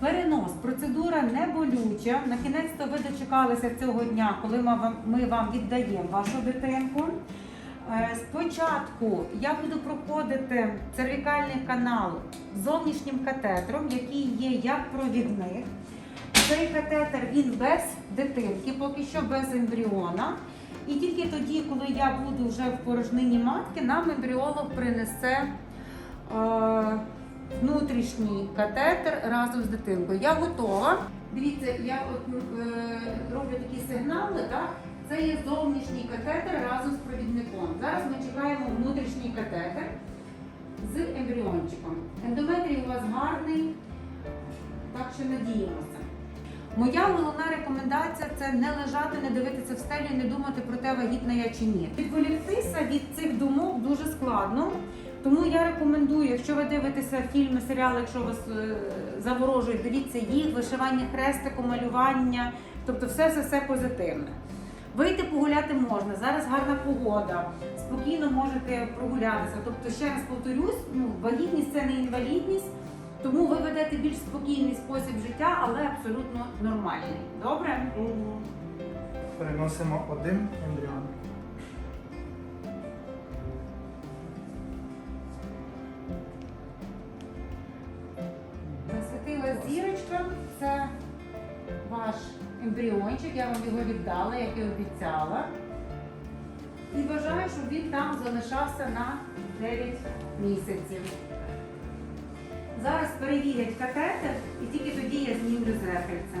Перенос, процедура не болюча. На кінець то ви дочекалися цього дня, коли ми вам, віддаємо вашу дитинку. Е, Спочатку я буду проходити цервікальний канал зовнішнім катетером, який є як провідник. Цей катетер він без дитинки, поки що без ембріона. І тільки тоді, коли я буду вже в порожнині матки, нам ембріолог принесе е, внутрішній катетер разом з дитинкою. Я готова. Дивіться, я от, е, роблю такі сигнали, так? Це є зовнішній катетер разом з провідником. Зараз ми чекаємо внутрішній катетер з ембріончиком. Ендометрій у вас гарний, так що надіємося. Моя головна рекомендація це не лежати, не дивитися в стелю, не думати про те, вагітна я чи ні. Відволіктися від цих думок дуже складно. Тому я рекомендую, якщо ви дивитеся фільми, серіали, якщо вас е, заворожують, дивіться їх, вишивання хрестиком, малювання, тобто все все все позитивне. Вийти погуляти можна. Зараз гарна погода, спокійно можете прогулятися. Тобто, ще раз повторюсь, ну вагітність це не інвалідність, тому ви ведете більш спокійний спосіб життя, але абсолютно нормальний. Добре? Переносимо один ембріон. Засвітила зірочка, це ваш ембріончик, я вам його віддала, як і обіцяла. І бажаю, щоб він там залишався на 9 місяців. Зараз перевірять катетер і тільки тоді я знімлю зеркальце.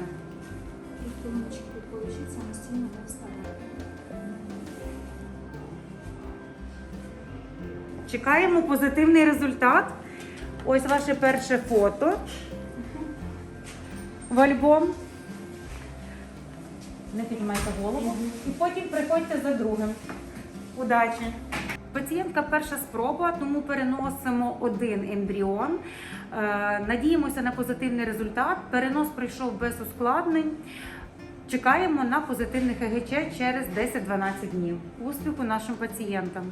Чекаємо позитивний результат. Ось ваше перше фото в альбом. Не піднімайте голову. І потім приходьте за другим. Удачі! Пацієнтка перша спроба, тому переносимо один ембріон. Е, Надіємося на позитивний результат. Перенос пройшов без ускладнень. Чекаємо на позитивних ЕГЧ через 10-12 днів. Успіху нашим пацієнтам!